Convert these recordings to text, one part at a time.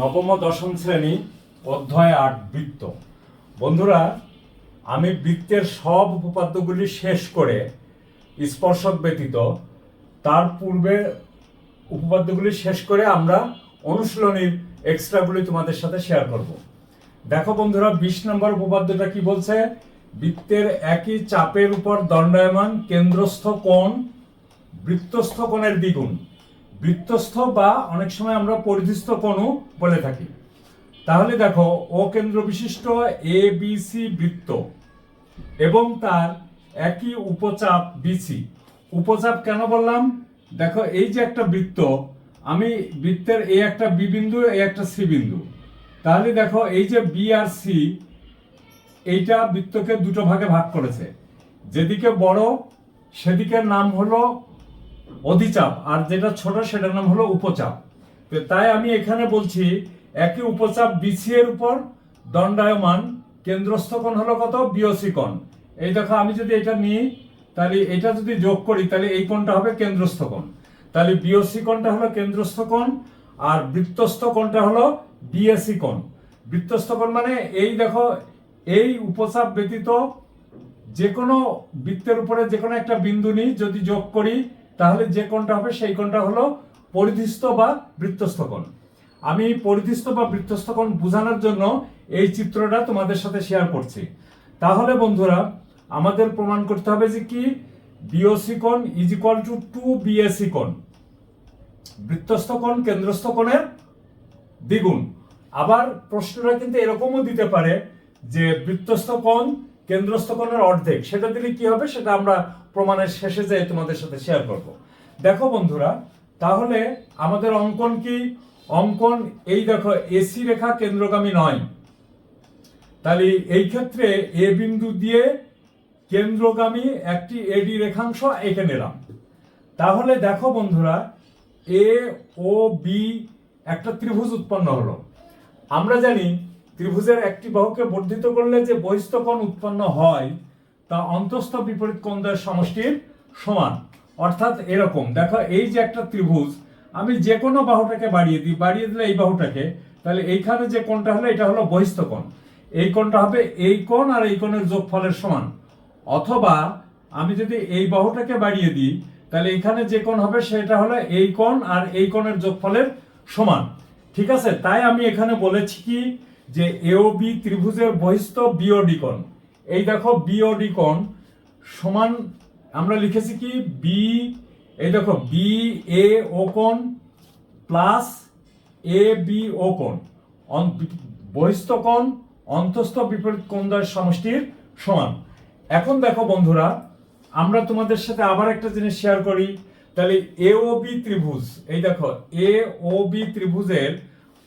নবম দশম শ্রেণি, অধ্যায় আট, বৃত্ত। বন্ধুরা, আমি বৃত্তের সব উপপাদ্যগুলি শেষ করে স্পর্শক ব্যতীত, তার পূর্বে উপপাদ্যগুলি শেষ করে আমরা অনুশীলনীর এক্সট্রাগুলি তোমাদের সাথে শেয়ার করব। দেখো বন্ধুরা, বিশ নম্বর উপপাদ্যটা কি বলছে? বৃত্তের একই চাপের উপর দণ্ডায়মান কেন্দ্রস্থ কোণ বৃত্তস্থ কোণের দ্বিগুণ। বৃত্তস্থ বা অনেক সময় আমরা পরিধিস্থ কোণও বলে থাকি। তাহলে দেখো, ও কেন্দ্র বিশিষ্ট এ বি সি বৃত্ত এবং তার একই উপচাপ বিসি উপচাপ কেন বললাম? দেখো, এই যে একটা বৃত্ত, আমি বৃত্তের এই একটা বি বিন্দু এই একটা সি বিন্দু। তাহলে দেখো, এই যে বি আর সি এইটা বৃত্তকে দুটো ভাগে ভাগ করেছে। যেদিকে বড়, সেদিকের নাম হলো অধিচাপ, আর যেটা ছোট সেটার নাম হলো উপচাপ। তো তাই আমি এখানে বলছি, একই উপচাপ বিসি এর উপর দণ্ডায়মান কেন্দ্রস্থ কোণ হলো কত? বিওসি কোণ এই দেখো, আমি যদি এটা নিই, তাহলে এটা যদি যোগ করি, তাহলে এই কোণটা হবে কেন্দ্রস্থ কোণ তাহলে বিওসি কোণটা হলো কেন্দ্রস্থ কোণ আর বৃত্তস্থ কোণটা হলো বিএসি কোণ বৃত্তস্থ কোণ মানে এই দেখো, এই উপচাপ ব্যতীত যে কোনো বৃত্তের উপরে যে কোনো একটা বিন্দু নিই, যদি যোগ করি তাহলে যে কোণটা হবে সেই কোণটা হলো পরিধিস্থ বা বৃত্তস্থ কোণ। আমি পরিধিস্থ বা বৃত্তস্থ কোণ বোঝানোর জন্য এই চিত্রটা তোমাদের সাথে শেয়ার করছি। তাহলে বন্ধুরা, আমাদের প্রমাণ করতে হবে যে কি? বিওসি কোণ is equal to two BAC কোণ। বৃত্তস্থ কোণ কেন্দ্রস্থ কোণের দ্বিগুণ। আবার প্রশ্নটা কিন্তু এরকমও দিতে পারে যে বৃত্তস্থ কোণ কেন্দ্রস্থ কোণের অর্ধেক, সেটা দিলে কি হবে? সেটা আমরা প্রমাণের শেষে যেয়ে তোমাদের সাথে শেয়ার করব। দেখো বন্ধুরা, তাহলে আমাদের অঙ্কন কি? অঙ্কন এই দেখো এসি রেখা কেন্দ্রগামী নয়। তাহলে এই ক্ষেত্রে এ বিন্দু দিয়ে কেন্দ্রগামী একটি এডি রেখাংশ এঁকে নিলাম। তাহলে দেখো বন্ধুরা এ ও বি একটা ত্রিভুজ উৎপন্ন হলো। আমরা জানি ত্রিভুজের একটি বাহুকে বর্ধিত করলে যে বহিস্থ উৎপন্ন হয় তা অন্তস্থ বিপরীত কোণদের সমষ্টির সমান? অর্থাৎ এরকম। দেখো, এই যে একটা ত্রিভুজ, আমি যে কোনো বাহুটাকে বাড়িয়ে দিই, বাড়িয়ে দিলে এই বাহুটাকে, তাহলে এইখানে যে কোণটা হলো, এটা হলো বহিস্থ কোণ। এই কোণটা হবে এই কোণ আর এই কোণের যোগফলের সমান। অথবা আমি যদি এই বাহুটাকে বাড়িয়ে দিই, তাহলে এখানে যে কোণ হবে, সেটা হলো এই কোণ আর এই কোণের যোগফলের সমান। ঠিক আছে? তাই আমি এখানে বলেছি কি? যে এও বি ত্রিভুজের বহিস্থ বিওডি কোণ। এই দেখো বিওডি কোণ সমান, আমরা লিখেছি কি? বি এই দেখো বি এ ও কোণ প্লাস এ বি ও কোণ। বহিস্থ কোণ, অন্তস্থ বিপরীত কোণদ্বয়ের সমষ্টির সমান। এখন দেখো বন্ধুরা, আমরা তোমাদের সাথে আবার একটা জিনিস শেয়ার করি। তাহলে এ ও বি ত্রিভুজ, এই দেখো এ ও বি ত্রিভুজের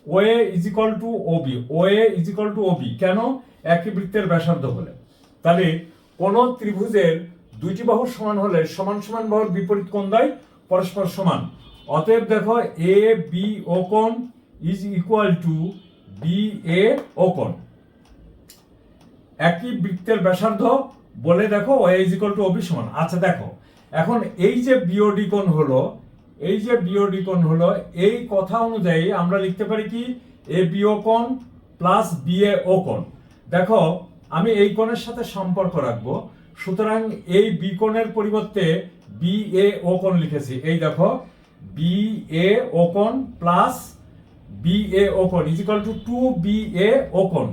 O A is equal to O B O A is equal to O B কেন? একই বৃত্তের ব্যাসার্ধ বলে। তাহলে কোন ত্রিভুজের দুইটি বাহু সমান হলে সমান সমান বাহুর বিপরীত কোণ দ্বয় পরস্পর সমান। অতএব দেখো এ বি ও কোণ is equal to B A O কোণ। একই বৃত্তের ব্যাসার্ধ বলে দেখো ওয়াই ইজ ইকুয়াল টু অবি সমান। আচ্ছা দেখো। এখন এই যে বিওডি কোণ হলো, এই যে বিওডি কোণ হলো, এই কথা অনুযায়ী আমরা লিখতে পারি কি? এ বিও কোণ প্লাস বি এ ও কোণ। দেখো আমি এই কোণের সাথে সম্পর্ক রাখব। সুতরাং এই বি কোণের পরিবর্তে বি এ ও কোণ লিখেছি। এই দেখো বি এ ও কোণ প্লাস বি এ ও কোণ is equal to two B A O কোণ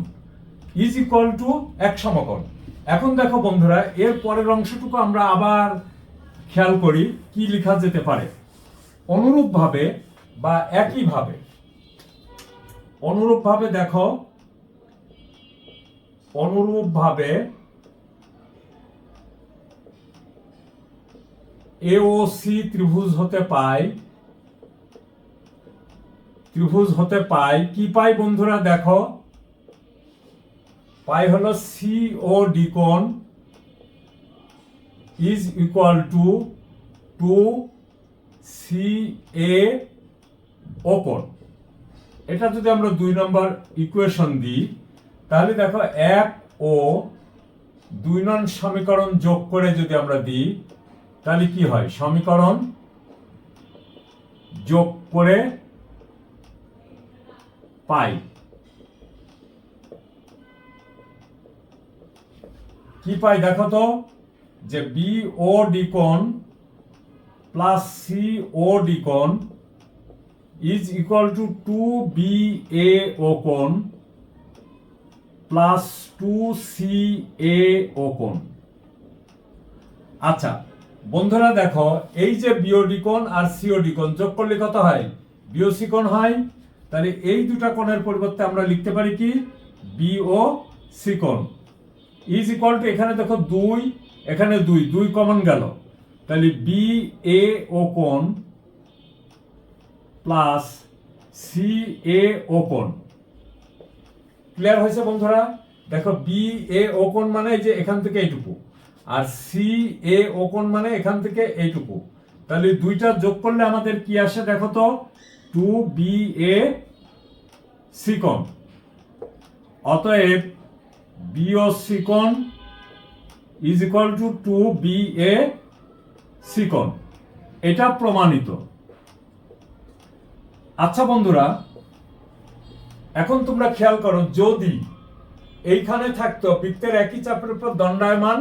ইজ ইকুয়াল টু এক সমকোণ। এখন দেখো বন্ধুরা, এর পরের অংশটুকু আমরা আবার খেয়াল করি, কি লেখা যেতে পারে। অনুরূপভাবে বা একইভাবে, অনুরূপভাবে দেখো অনুরূপভাবে এ ও সি ত্রিভুজ হতে পায় ত্রিভুজ হতে পায় কি পাই বন্ধুরা দেখো? পাই হলো সি ও ডি কোণ is equal to two C A O কোণ। এটা যদি আমরা দুই নম্বর ইকুয়েশন দিই তাহলে দেখো, এক ও দুই নং সমীকরণ যোগ করে যদি আমরা দিই, তাহলে কি হয়? সমীকরণ যোগ করে পাই। কি পাই দেখো তো? যে বি ও ডিকন plus C O Deacon is equal to two B A O কোন plus two C A O কোন আচ্ছা বন্ধুরা দেখো, এই যে বিওডিকোণ আর সিওডিকোণ যোগ করলে কত হয়? বিওসিকোণ হয়। তাহলে এই দুটা কোণের পরিবর্তে আমরা লিখতে পারি কি? বিও সিকোণ ইজ ইকুয়াল টু এখানে দেখো দুই, এখানে দুই দুই কমন গেল। তাহলে বি এ ও কোণ প্লাস সি এ ও কোণ। ক্লিয়ার হয়েছে বন্ধুরা? দেখো বি এ ও মানে যে এখান থেকে এইটুকু। আর সি এ ও মানে এখান থেকে এইটুকু। তাহলে দুইটা যোগ করলে আমাদের কি আসে দেখো তো? টু বি এ সি অতএব বিও সি কোণ is equal to two B A C এটা প্রমাণিত। আচ্ছা বন্ধুরা এখন তোমরা খেয়াল করো, যদি এইখানে থাকতো, বৃত্তের একই চাপের উপর দণ্ডায়মান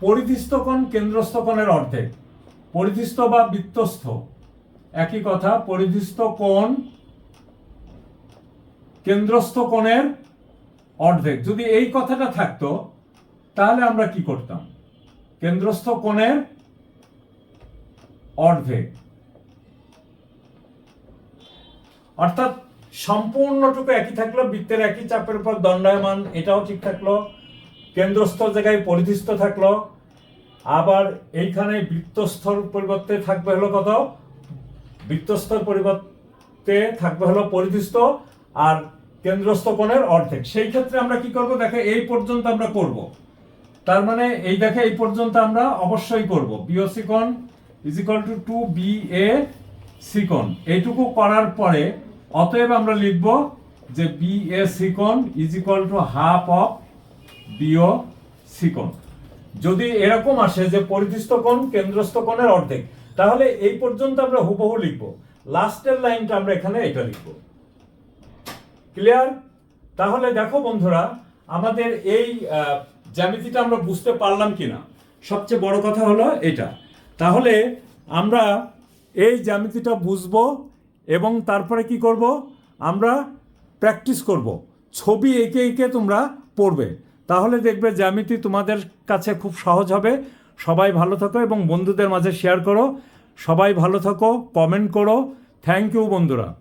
পরিধিস্থ কোণ কেন্দ্রস্থ অর্ধেক। পরিধিস্থ বা বৃত্তস্থ। একই কথা পরিধিস্থ কোণ কেন্দ্রস্থ কোণের অর্ধেক। যদি এই কথাটা থাকতো, তাহলে আমরা কি করতাম? কেন্দ্রস্থ কোণের অর্ধেক। অর্থাৎ সম্পূর্ণটুকু একই থাকল, বৃত্তের একই চাপের উপর দণ্ডায়মান, এটাও ঠিক থাকল। কেন্দ্রস্থ জায়গায় পরিধিস্থ থাকল। আবার এইখানে বৃত্তস্থর পরিবর্তে থাকবে হলো কত? বৃত্তস্থর পরিবর্তে থাকবে হলো পরিধিস্থ আর কেন্দ্রস্থ কোণের অর্ধেক। সেই ক্ষেত্রে আমরা কি করব? দেখে, এই পর্যন্ত আমরা করব। তার মানে এই দেখে এই পর্যন্ত আমরা অবশ্যই করব। বিওসি কোণ is equal to two B A সিকন এইটুকু করার পরে অতএব আমরা লিখব যে B A সিকন is equal to half of B O সিকন যদি এরকম আসে যে পরিধিস্থ কোণ কেন্দ্রস্থ কোণের অর্ধেক, তাহলে এই পর্যন্ত আমরা হুবহু লিখব। লাস্টের লাইনটা আমরা এখানে এটা লিখব। ক্লিয়ার? তাহলে দেখো বন্ধুরা, আমাদের এই জ্যামিতিটা আমরা বুঝতে পারলাম কিনা। সবচেয়ে বড় কথা হলো এটা। তাহলে আমরা এই জ্যামিতিটা বুঝব এবং তারপরে কি করব? আমরা প্র্যাকটিস করব। ছবি এঁকে এঁকে তোমরা পড়বে। তাহলে দেখবে জ্যামিতি তোমাদের কাছে খুব সহজ হবে। সবাই ভালো থাকো এবং বন্ধুদের মাঝে শেয়ার করো। সবাই ভালো থাকো কমেন্ট করো। থ্যাংক ইউ বন্ধুরা।